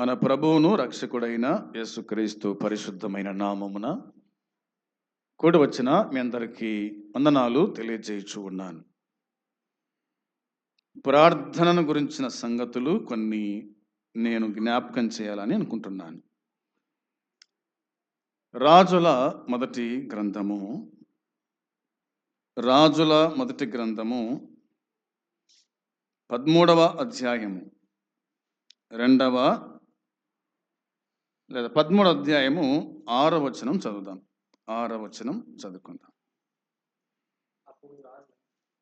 మన ప్రభువును రక్షకుడైన యేసుక్రీస్తు పరిశుద్ధమైన నామమున కూడి వచ్చిన మీ అందరికీ వందనాలు తెలియజేయచూ ఉన్నాను. ప్రార్థనను గురించిన సంగతులు కొన్ని నేను జ్ఞాపకం చేయాలని అనుకుంటున్నాను. రాజుల మొదటి గ్రంథము రాజుల మొదటి గ్రంథము పదమూడవ అధ్యాయము రెండవ లేదా పదమూడవ అధ్యాయము ఆరో వచనం చదువుదాం. ఆరో వచనం చదువుకుందాం.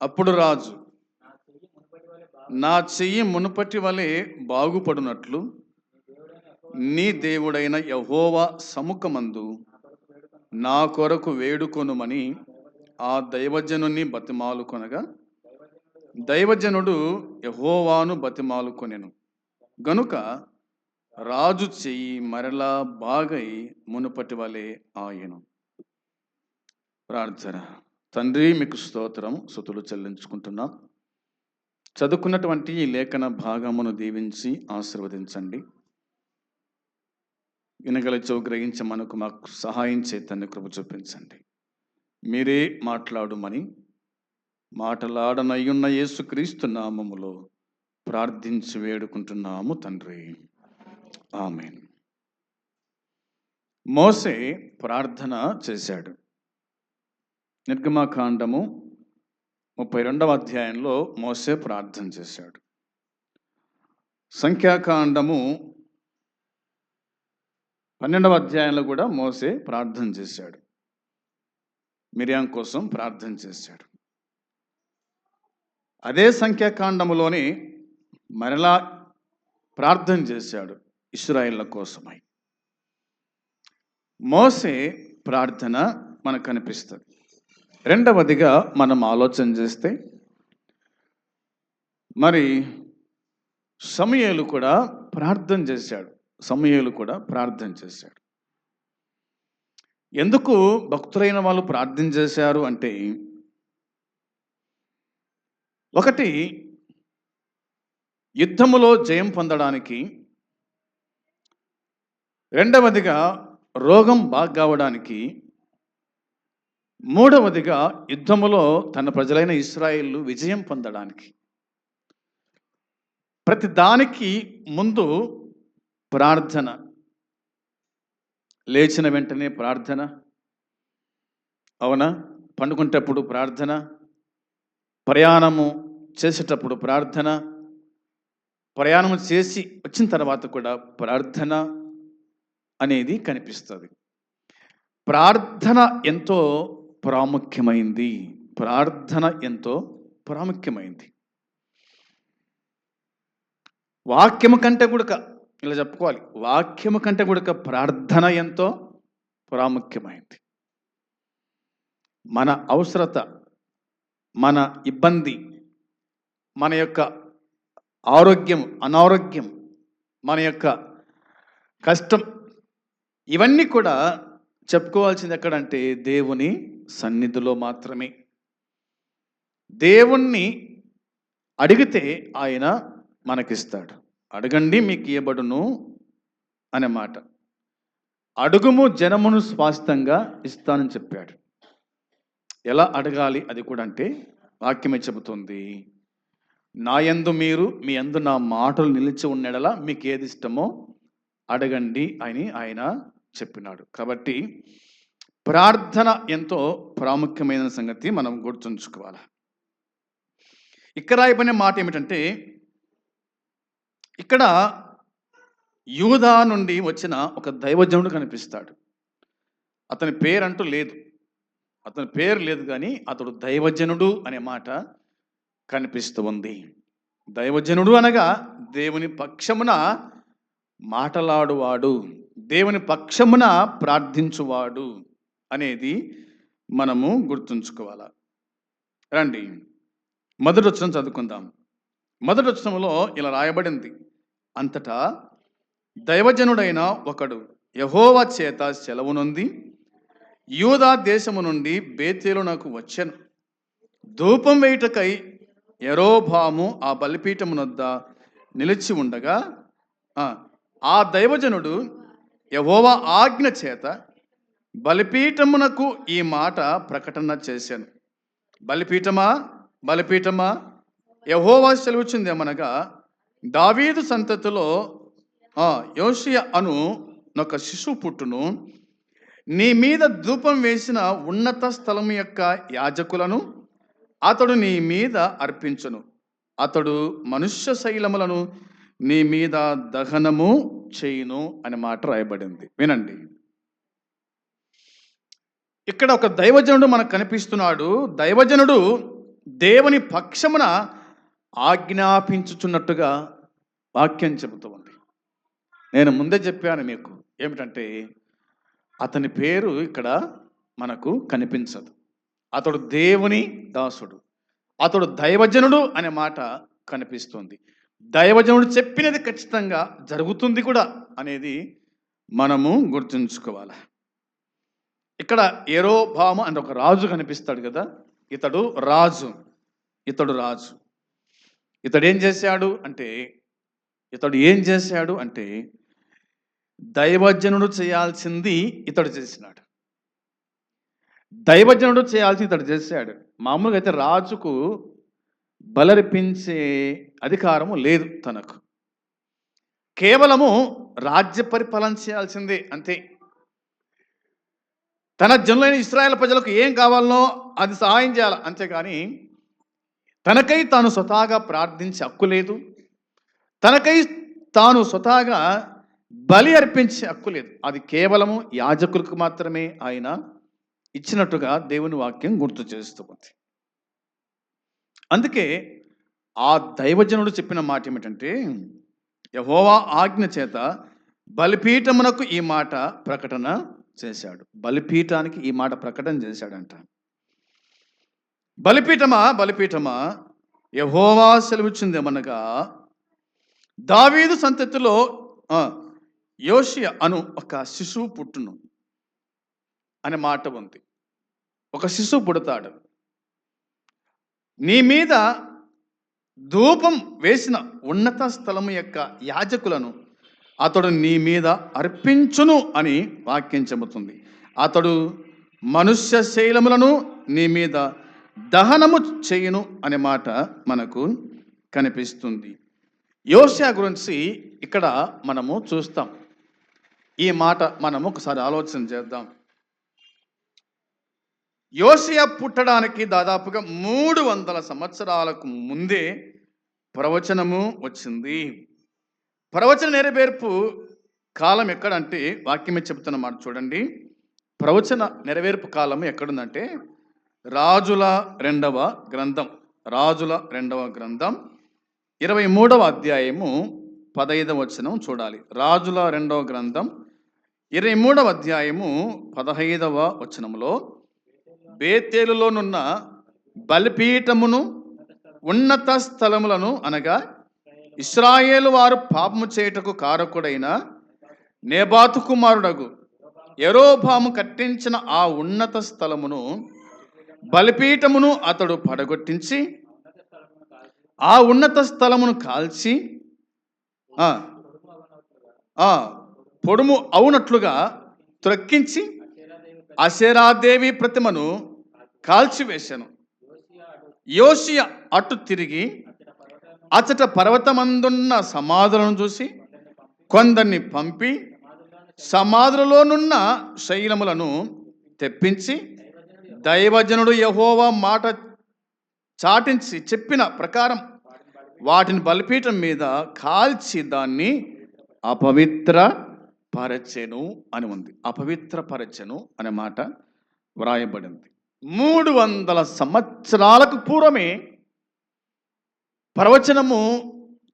అప్పుడు రాజు. నా చెయ్యి మునుపటి వలె బాగుపడునట్లు నీ దేవుడైన యహోవా సముఖమందు నా కొరకు వేడుకొనుమని ఆ దైవజనుని బతిమాలుకొనగా దైవజనుడు యహోవాను బతిమాలుకొనెను గనుక రాజు చెయ్యి మరలా బాగై మునుపటి వలె ఆయను. ప్రార్థన. తండ్రి మీకు స్తోత్రం. సుతులు చెల్లించుకుంటున్నాం. చదువుకున్నటువంటి ఈ లేఖన భాగమును దీవించి ఆశీర్వదించండి. వినగల చెవు గ్రహించి మనకు మాకు సహాయం చేతన్ని కృప చూపించండి. మీరే మాట్లాడుమని మాటలాడనయ్యున్న యేసుక్రీస్తు నామములో ప్రార్థించి వేడుకుంటున్నాము తండ్రి. ఆమెన్. మోసే ప్రార్థన చేశాడు. నిర్గమాకాండము ముప్పై రెండవ అధ్యాయంలో మోసే ప్రార్థన చేశాడు. సంఖ్యాకాండము పన్నెండవ అధ్యాయంలో కూడా మోసే ప్రార్థన చేశాడు. మిరియాం కోసం ప్రార్థన చేశాడు. అదే సంఖ్యాకాండములోని మరలా ప్రార్థన చేశాడు. ఇస్రాయిల్ల కోసమై. మోసే ప్రార్థన మనకు కనిపిస్తుంది. రెండవదిగా మనం ఆలోచన చేస్తే మరి సమయలు కూడా ప్రార్థన చేశాడు. సమయలు కూడా ప్రార్థన చేశాడు. ఎందుకు భక్తులైన వాళ్ళు ప్రార్థన చేశారు అంటే ఒకటి యుద్ధములో జయం పొందడానికి రెండవదిగా రోగం బాగా కావడానికి మూడవదిగా యుద్ధములో తన ప్రజలైన ఇస్రాయిల్లు విజయం పొందడానికి. ప్రతి దానికి ముందు ప్రార్థన. లేచిన వెంటనే ప్రార్థన. అవునా? పండుకుంటప్పుడు ప్రార్థన. ప్రయాణము చేసేటప్పుడు ప్రార్థన. ప్రయాణం చేసి వచ్చిన తర్వాత కూడా ప్రార్థన. అనేది కనిపిస్తుంది. ప్రార్థన ఎంతో ప్రాముఖ్యమైంది. ప్రార్థన ఎంతో ప్రాముఖ్యమైంది. వాక్యము కంటే కూడా ఇలా చెప్పుకోవాలి. వాక్యము కంటే కూడా ప్రార్థన ఎంతో ప్రాముఖ్యమైంది. మన అవసరత మన ఇబ్బంది మన యొక్క ఆరోగ్యం అనారోగ్యం మన యొక్క కష్టం ఇవన్నీ కూడా చెప్పుకోవాల్సింది ఎక్కడంటే దేవుని సన్నిధిలో మాత్రమే. దేవుణ్ణి అడిగితే ఆయన మనకిస్తాడు. అడగండి మీకు ఇవ్వబడును అనే మాట. అడుగుము జనమును స్వాస్థంగా ఇస్తానని చెప్పాడు. ఎలా అడగాలి అది కూడా అంటే వాక్యమే చెబుతుంది. నా యందు మీరు మీ యందు నా మాటలు నిలిచి ఉన్నడలా మీకు ఏది ఇష్టమో అడగండి అని ఆయన చెప్పినాడు. కాబట్టి ప్రార్థన ఎంతో ప్రాముఖ్యమైన సంగతి మనం గుర్తుంచుకోవాలి. ఇక్కడ రాయబడిన మాట ఏమిటంటే ఇక్కడ యూదా నుండి వచ్చిన ఒక దైవజనుడు కనిపిస్తాడు. అతని పేరంటూ లేదు. అతని పేరు లేదు కానీ అతడు దైవజనుడు అనే మాట కనిపిస్తూ ఉంది. దైవజనుడు అనగా దేవుని పక్షమున మాటలాడువాడు దేవుని పక్షమున ప్రార్థించువాడు అనేది మనము గుర్తుంచుకోవాలి? రండి మొదటి వచనం చదువుకుందాం. మొదటి వచనంలో ఇలా రాయబడింది. అంతటా దైవజనుడైన ఒకడు యహోవ చేత సెలవునుంది యూదా దేశము నుండి బేతేలు నాకు వచ్చాను. ధూపం వేయుటకై ఎరోభాము ఆ బలిపీఠమునొద్ద నిలిచి ఉండగా ఆ, దైవజనుడు యహోవా ఆజ్ఞ చేత బలిపీఠమునకు ఈ మాట ప్రకటన చేశాను. బలిపీఠమా? బలిపీఠమా? యహోవా ఏమనగా దావీదు సంతతిలో యోషియ అను ఒక శిశువు పుట్టును నీ మీద ధూపం వేసిన ఉన్నత స్థలం యొక్క యాజకులను అతడు నీ మీద అర్పించును. అతడు మనుష్య శైలములను నీ మీద దహనము చేయును అనే మాట రాయబడింది. వినండి. ఇక్కడ ఒక దైవజనుడు మనకు కనిపిస్తున్నాడు. దైవజనుడు దేవుని పక్షమున ఆజ్ఞాపించుచున్నట్టుగా వాక్యం చెబుతూ ఉంది. నేను ముందే చెప్పాను మీకు. ఏమిటంటే అతని పేరు ఇక్కడ మనకు కనిపించదు. అతడు దేవుని దాసుడు. అతడు దైవజనుడు అనే మాట కనిపిస్తుంది. దైవజనుడు చెప్పినది ఖచ్చితంగా జరుగుతుంది కూడా అనేది మనము గుర్తుంచుకోవాలి. ఇక్కడ ఏరో భామ ఒక రాజు కనిపిస్తాడు కదా? ఇతడు రాజు. ఇతడు రాజు. ఇతడు ఏం చేశాడు అంటే ఇతడు ఏం చేశాడు అంటే దైవజనుడు చేయాల్సింది ఇతడు చేసినాడు. దైవజనుడు చేయాల్సి ఇతడు చేశాడు. మామూలుగా అయితే రాజుకు బలరిపించే అధికారము లేదు తనకు. కేవలము రాజ్య పరిపాలన చేయాల్సిందే అంతే. తన జనులైన ఇస్రాయల్ ప్రజలకు ఏం కావాలనో అది సహాయం చేయాలి అంతేకాని తనకై తాను స్వతహాగా ప్రార్థించే హక్కు లేదు. తనకై తాను స్వతహాగా బలి అర్పించే హక్కు లేదు. అది కేవలము యాజకులకు మాత్రమే ఆయన ఇచ్చినట్టుగా దేవుని వాక్యం గుర్తు చేస్తూ ఉంది అందుకే ఆ దైవజనుడు చెప్పిన మాట ఏమిటంటే యహోవా ఆజ్ఞ చేత బలిపీఠమునకు ఈ మాట ప్రకటన చేశాడు. బలిపీఠానికి ఈ మాట ప్రకటన చేశాడంట. బలిపీఠమా? బలిపీఠమా? యహోవా సెలవుచ్చిందేమనగా దావీదు సంతతిలో యోషియ అను ఒక శిశువు పుట్టును అనే మాట ఉంది. ఒక శిశువు పుడతాడు. నీ మీద ధూపం వేసిన ఉన్నత స్థలము యొక్క యాజకులను అతడు నీ మీద అర్పించును అని వాక్యం చెబుతుంది. అతడు మనుష్య శైలములను నీ మీద దహనము చేయును అనే మాట మనకు కనిపిస్తుంది. యోసియా గురించి ఇక్కడ మనము చూస్తాం. ఈ మాట మనము ఒకసారి ఆలోచన చేద్దాం. యోసియా పుట్టడానికి దాదాపుగా మూడు వందల సంవత్సరాలకు ముందే ప్రవచనము వచ్చింది. ప్రవచన నెరవేర్పు కాలం ఎక్కడంటే వాక్యమే చెప్తున్నమాట చూడండి. ప్రవచన నెరవేర్పు కాలం ఎక్కడుందంటే రాజుల రెండవ గ్రంథం రాజుల రెండవ గ్రంథం ఇరవై మూడవ అధ్యాయము పదహైదవ వచనం చూడాలి. రాజుల రెండవ గ్రంథం ఇరవై మూడవ అధ్యాయము పదహైదవ వచనంలో బేతేలులోనున్న బలిపీఠమును ఉన్నత స్థలములను అనగా ఇస్రాయేలు వారు పాపము చేయుటకు కారకుడైన నేబాతు కుమారుడగు ఎరోభాము కట్టించిన ఆ ఉన్నత స్థలమును బలిపీఠమును అతడు పడగొట్టించి ఆ ఉన్నత స్థలమును కాల్చి పొడుము అవునట్లుగా త్రొక్కించి అశేరాదేవి ప్రతిమను కాల్చివేశాను. యోషియ అటు తిరిగి అచట పర్వతమందున్న సమాధులను చూసి కొందరిని పంపి సమాధులలోనున్న శైలములను తెప్పించి దైవజనుడు యహోవా మాట చాటించి చెప్పిన ప్రకారం వాటిని బలిపీఠం మీద కాల్చి దాన్ని అపవిత్ర పరచెను అని ఉంది. అపవిత్ర పరచెను అనే మాట వ్రాయబడింది. మూడు వందల సంవత్సరాలకు పూర్వమే ప్రవచనము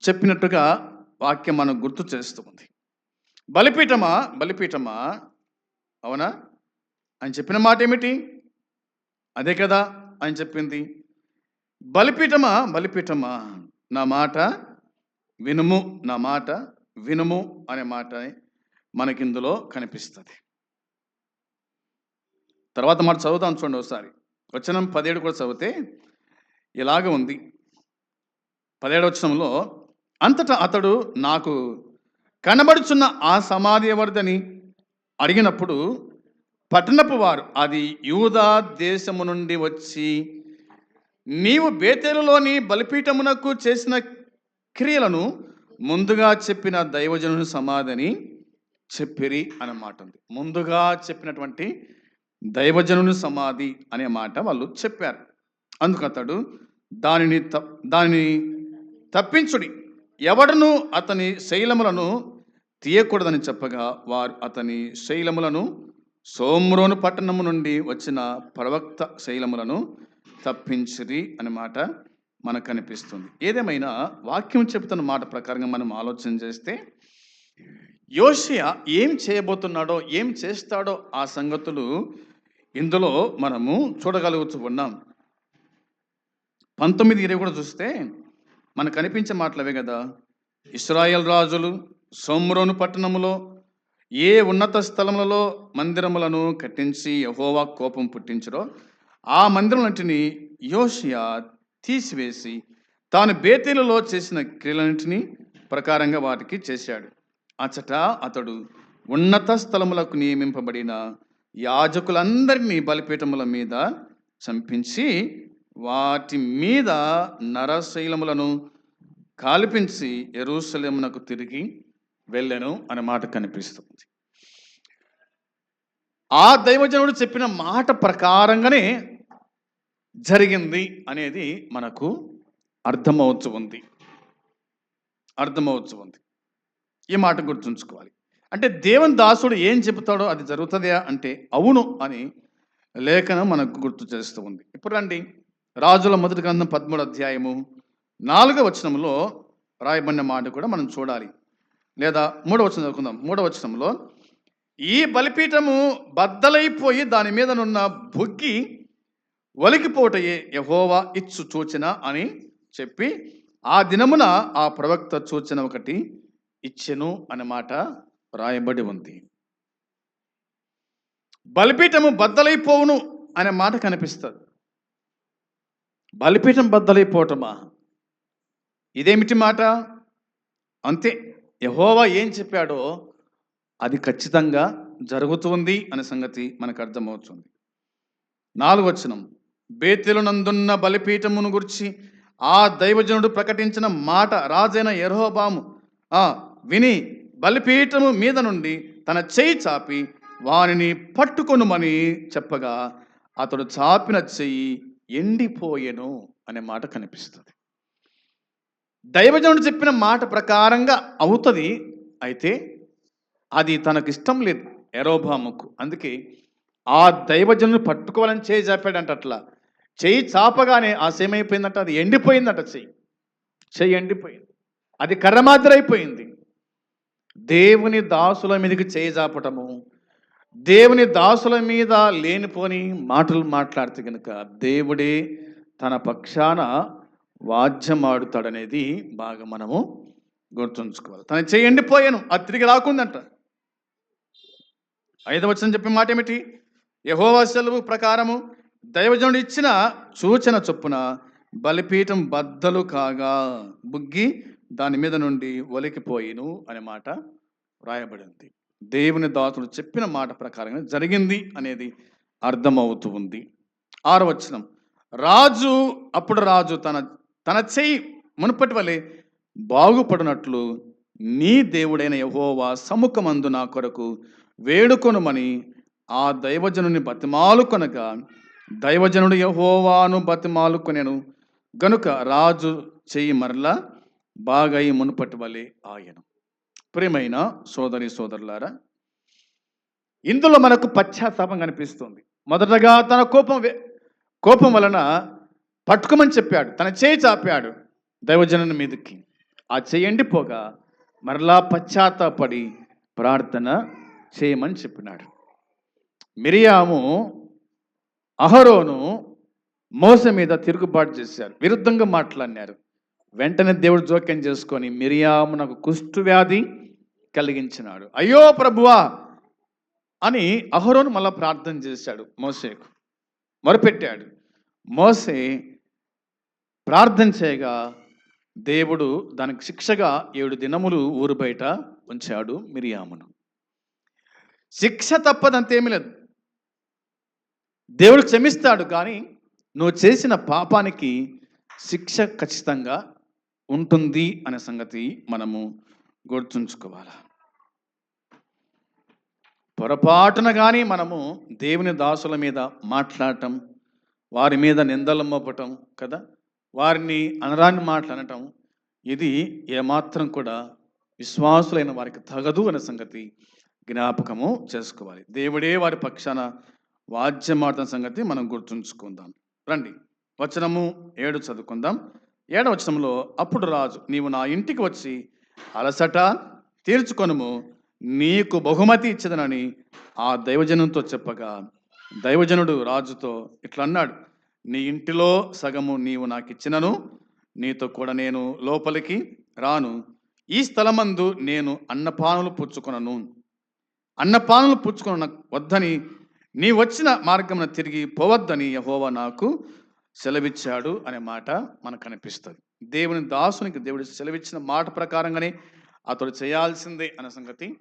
చెప్పినట్టుగా వాక్యం మనం గుర్తు చేస్తుంది. బలిపీఠమా? బలిపీఠమా? అవునా? అని చెప్పిన మాట ఏమిటి? అదే కదా అని చెప్పింది. బలిపీఠమా? బలిపీఠమా? నా మాట వినుము నా మాట వినుము అనే మాట మనకిందులో కనిపిస్తుంది. తర్వాత మాట చదువుతాం చూడండి ఒకసారి. వచనం పదిహేడు కూడా చదివితే ఇలాగ ఉంది. పదిహేడు వచనంలో అంతటా అతడు నాకు కనబడుచున్న ఆ సమాధి ఎవరిదని అడిగినప్పుడు పట్టణపు వారు అది యూదా దేశము నుండి వచ్చి నీవు బేతేలులోని బలిపీఠమునకు చేసిన క్రియలను ముందుగా చెప్పిన దైవజనుని సమాధిని చెప్పిరి అన్నమాట ఉంది. ముందుగా చెప్పినటువంటి దైవజనుని సమాధి అనే మాట వాళ్ళు చెప్పారు. అందుకు అతడు దానిని త- దానిని తప్పించుడి. ఎవడను అతని శైలములను తీయకూడదని చెప్పగా వారు అతని శైలములను సోమ్రోను పట్టణము నుండి వచ్చిన ప్రవక్త శైలములను తప్పించిరి అనే మాట మనకు కనిపిస్తుంది ఏదేమైనా వాక్యం చెబుతున్న మాట ప్రకారంగా మనం ఆలోచన చేస్తే యోషియా ఏం చేయబోతున్నాడో ఏం చేస్తాడో ఆ సంగతులు ఇందులో మనము చూడగలుగుతూ ఉన్నాం. పంతొమ్మిది ఇరవై కూడా చూస్తే మనకు కనిపించే మాటలవే కదా? ఇస్రాయల్ రాజులు సోమ్రోను పట్టణములో ఏ ఉన్నత స్థలములలో మందిరములను కట్టించి యహోవా కోపం పుట్టించడో ఆ మందిరములంటిని యోషియా తీసివేసి తాను బేతీలలో చేసిన క్రియలన్నింటినీ ప్రకారంగా వాటికి చేశాడు. అచట అతడు ఉన్నత స్థలములకు నియమింపబడిన యాజకులందరినీ బలిపీఠముల మీద చంపించి వాటి మీద నరశైలములను కాల్పించి ఎరుసలేమునకు తిరిగి వెళ్ళను అనే మాట కనిపిస్తుంది. ఆ దైవజనుడు చెప్పిన మాట ప్రకారంగానే జరిగింది అనేది మనకు అర్థమవచ్చు ఉంది. అర్థమవచ్చు ఉంది. ఈ మాట గుర్తుంచుకోవాలి. అంటే దేవుని దాసుడు ఏం చెబుతాడో అది జరుగుతుందా అంటే అవును అని లేఖనం మనకు గుర్తు చేస్తూ ఉంది. ఇప్పుడు రండి. రాజుల మొదటి గ్రంథం పదమూడు అధ్యాయము నాలుగో వచనంలో రాయబడిన మాట కూడా మనం చూడాలి. లేదా మూడవ వచనం చదువుకుందాం. మూడవ వచనంలో ఈ బలిపీఠము బద్దలైపోయి దాని మీదనున్న బుగ్గి ఒలికిపోటయే యహోవా ఇచ్చు సూచన అని చెప్పి ఆ దినమున ఆ ప్రవక్త సూచన ఒకటి ఇచ్చెను అన్నమాట. రాయబడి ఉంది. బలిపీఠము బద్దలైపోవును అనే మాట కనిపిస్తుంది. బలిపీఠం బద్దలైపోవటమా ఇదేమిటి మాట? అంతే యహోవా ఏం చెప్పాడో అది ఖచ్చితంగా జరుగుతుంది అనే సంగతి మనకు అర్థమవుతుంది. నాలుగవచనం బేతెలునందున్న బలిపీఠమును గురించి ఆ దైవజనుడు ప్రకటించిన మాట రాజైన యెరొబాము విని బలిపీఠము మీద నుండి తన చెయ్యి చాపి వానిని పట్టుకొనుమని చెప్పగా అతడు చాపిన చెయ్యి ఎండిపోయెను అనే మాట కనిపిస్తుంది. దైవజనుడు చెప్పిన మాట ప్రకారంగా అవుతుంది. అయితే అది తనకు ఇష్టం లేదు ఎరోభాముకు అందుకే ఆ దైవజనుని పట్టుకోవాలని చేయి చాపాడంట అట్లా. చెయ్యి చాపగానే ఆ సేమైపోయిందంట అది ఎండిపోయిందట చెయ్యి చెయ్యి ఎండిపోయింది. అది కర్ర మాదిరైపోయింది దేవుని దాసుల మీదకి చేయజాపటము దేవుని దాసుల మీద లేనిపోని మాటలు మాట్లాడితే కనుక దేవుడే తన పక్షాన వాద్యమాడుతాడనేది బాగా మనము గుర్తుంచుకోవాలి. తన చేయండి పోయాను అది తిరిగి రాకుందంట. ఐదవ వచ్చిన చెప్పిన మాట ఏమిటి? యహోవా సెలవు ప్రకారము దైవజనుడు ఇచ్చిన సూచన చొప్పున బలిపీఠం బద్దలు కాగా బుగ్గి దాని మీద నుండి ఒలికిపోయిను అనే మాట రాయబడింది దేవుని దాసుడు చెప్పిన మాట ప్రకారంగా జరిగింది అనేది అర్థమవుతూ ఉంది. ఆరవచనం. రాజు అప్పుడు రాజు తన తన చేయి మునుపటి వలె బాగుపడినట్లు నీ దేవుడైన యహోవా సముఖమందు నా కొరకు వేడుకొనుమని ఆ దైవజనుని బతిమాలుకొనగా దైవజనుడు యహోవాను బతిమాలుకొనెను. గనుక రాజు చెయ్యి మరలా బాగై మునుపటి వలె ఆయన. ప్రియమైన సోదరి సోదరులారా ఇందులో మనకు పశ్చాత్తాపం కనిపిస్తుంది. మొదటగా తన కోపం వే- కోపం వలన పట్టుకోమని చెప్పాడు తన చేయి చాపాడు దైవజనుని మీదకి. ఆ చేయండి పోగా మరలా పశ్చాత్తాపడి ప్రార్థన చేయమని చెప్పినాడు. మిరియాము అహరోను మోస మీద తిరుగుబాటు చేశారు విరుద్ధంగా మాట్లాడినారు. వెంటనే దేవుడు జోక్యం చేసుకొని మిరియాము నాకు కుష్టు వ్యాధి కలిగించినాడు. అయ్యో ప్రభువా! అని అహరోను మళ్ళా ప్రార్థన చేశాడు మోసేకు మొరపెట్టాడు. మోసే ప్రార్థన చేయగా దేవుడు దానికి శిక్షగా ఏడు దినములు ఊరు బయట ఉంచాడు మిరియామును. శిక్ష తప్పదంతేమీ లేదు. దేవుడు క్షమిస్తాడు కానీ నువ్వు చేసిన పాపానికి శిక్ష ఖచ్చితంగా ఉంటుంది అనే సంగతి మనము గుర్తుంచుకోవాలి? పొరపాటున కానీ మనము దేవుని దాసుల మీద మాట్లాడటం వారి మీద నిందలు మోపటం కదా? వారిని అనరాన్ని మాట్లాడటం ఇది ఏమాత్రం కూడా విశ్వాసులైన వారికి తగదు అనే సంగతి జ్ఞాపకము చేసుకోవాలి. దేవుడే వారి పక్షాన వాద్యమాడుతున్న సంగతి మనం గుర్తుంచుకుందాం. రండి వచనము ఏడు చదువుకుందాం. ఏడవ వచనంలో అప్పుడు రాజు నీవు నా ఇంటికి వచ్చి అలసట తీర్చుకొనుము. నీకు బహుమతి ఇచ్చదనని ఆ దైవజనంతో చెప్పగా దైవజనుడు రాజుతో ఇట్లా అన్నాడు నీ ఇంటిలో సగము నీవు నాకు ఇచ్చినను నీతో కూడా నేను లోపలికి రాను. ఈ స్థలమందు నేను అన్నపానులు పుచ్చుకొనను. అన్నపానులు పుచ్చుకొన వద్దని నీ వచ్చిన మార్గమున తిరిగి పోవద్దని యహోవా నాకు సెలవిచ్చాడు అనే మాట మనకు కనిపిస్తుంది. దేవుని దాసునికి దేవుడు సెలవిచ్చిన మాట ప్రకారంగానే అతడు చేయాల్సిందే అనే సంగతి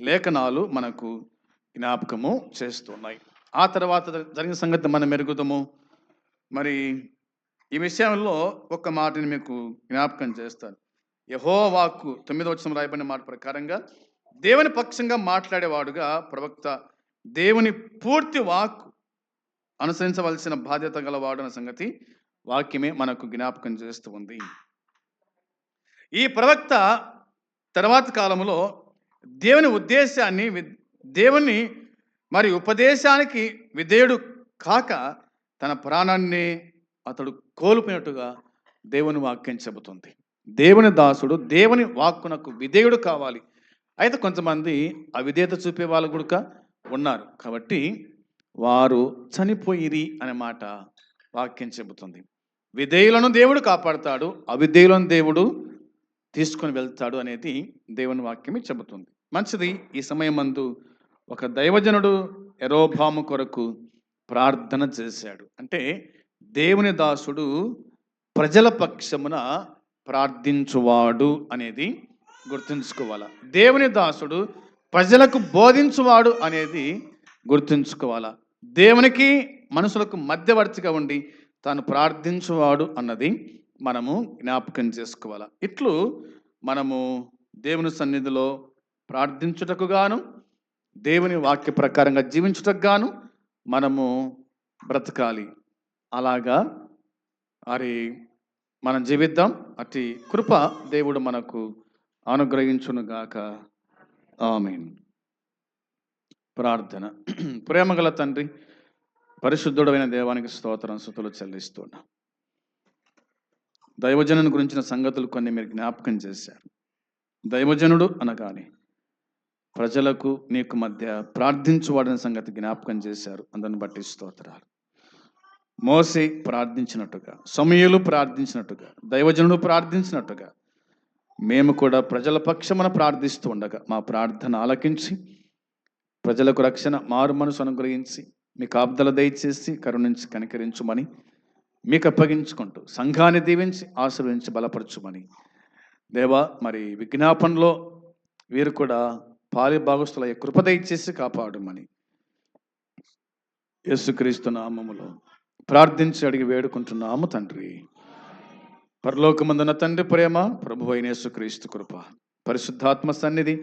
లేఖనాలు మనకు జ్ఞాపకము చేస్తున్నాయి. ఆ తర్వాత జరిగిన సంగతి మనం మెరుగుదాము మరి ఈ విషయంలో ఒక మాటని మీకు జ్ఞాపకం చేస్తాను. యహో వాక్కు తొమ్మిదో వచ్చిన రాయబడిన మాట ప్రకారంగా దేవుని పక్షంగా మాట్లాడేవాడుగా ప్రవక్త దేవుని పూర్తి వాక్కు అనుసరించవలసిన బాధ్యత గలవాడు సంగతి వాక్యమే మనకు జ్ఞాపకం చేస్తూ ఉంది. ఈ ప్రవక్త తర్వాత కాలంలో దేవుని ఉద్దేశాన్ని దేవుని మరి ఉపదేశానికి విధేయుడు కాక తన ప్రాణాన్ని అతడు కోల్పోయినట్టుగా దేవుని వాక్యం చెబుతుంది. దేవుని దాసుడు దేవుని వాక్కునకు విధేయుడు కావాలి. అయితే కొంతమంది అవిధేయత చూపే వాళ్ళు కూడా ఉన్నారు. కాబట్టి వారు చనిపోయిరి అనే మాట వాక్యం చెబుతుంది. విధేయులను దేవుడు కాపాడుతాడు అవిధేయులను దేవుడు తీసుకొని వెళ్తాడు అనేది దేవుని వాక్యమే చెబుతుంది. మంచిది ఈ సమయం మందు ఒక దైవజనుడు ఎరోభాము కొరకు ప్రార్థన చేశాడు. అంటే దేవుని దాసుడు ప్రజల పక్షమున ప్రార్థించువాడు అనేది గుర్తుంచుకోవాలా? దేవుని దాసుడు ప్రజలకు బోధించువాడు అనేది గుర్తుంచుకోవాలా? దేవునికి మనుషులకు మధ్యవర్తిగా ఉండి తాను ప్రార్థించువాడు అన్నది మనము జ్ఞాపకం చేసుకోవాలా. ఇట్లు మనము దేవుని సన్నిధిలో ప్రార్థించుటకు గాను దేవుని వాక్య ప్రకారంగా జీవించుటకు గాను మనము బ్రతకాలి. అలాగా మరి మనం జీవిద్దాం అతి కృప దేవుడు మనకు అనుగ్రహించునుగాక. ఆమెన్. ప్రార్థన. ప్రేమగల తండ్రి పరిశుద్ధుడైన దేవానికి స్తోత్రం సుతులు చెల్లిస్తున్నా. దైవజనుని గురించిన సంగతులు కొన్ని మీరు జ్ఞాపకం చేశారు. దైవజనుడు అనగానే ప్రజలకు నీకు మధ్య ప్రార్థించువాడిన సంగతి జ్ఞాపకం చేశారు. అందరిని బట్టి స్తోత్రాలు. మోసి ప్రార్థించినట్టుగా సమయలు ప్రార్థించినట్టుగా దైవజనుడు ప్రార్థించినట్టుగా మేము కూడా ప్రజల పక్షమున ప్రార్థిస్తూ ఉండగా మా ప్రార్థన ఆలకించి ప్రజలకు రక్షణ మారు మనసు అనుగ్రహించి మీ కాపుదల దయచేసి కరుణించి కనికరించుమని మీకు అప్పగించుకుంటూ సంఘాన్ని దీవించి ఆశీర్వించి బలపరచుమని. దేవా మరి విజ్ఞాపనలో వీరు కూడా పాలి భాగస్తుల కృప దయచేసి కాపాడమని. యేసుక్రీస్తు నామములో ప్రార్థించి అడిగి వేడుకుంటున్నాము తండ్రి. పరలోకమందున తండ్రి ప్రేమ ప్రభు అయిన యేసుక్రీస్తు కృప పరిశుద్ధాత్మ సన్నిధి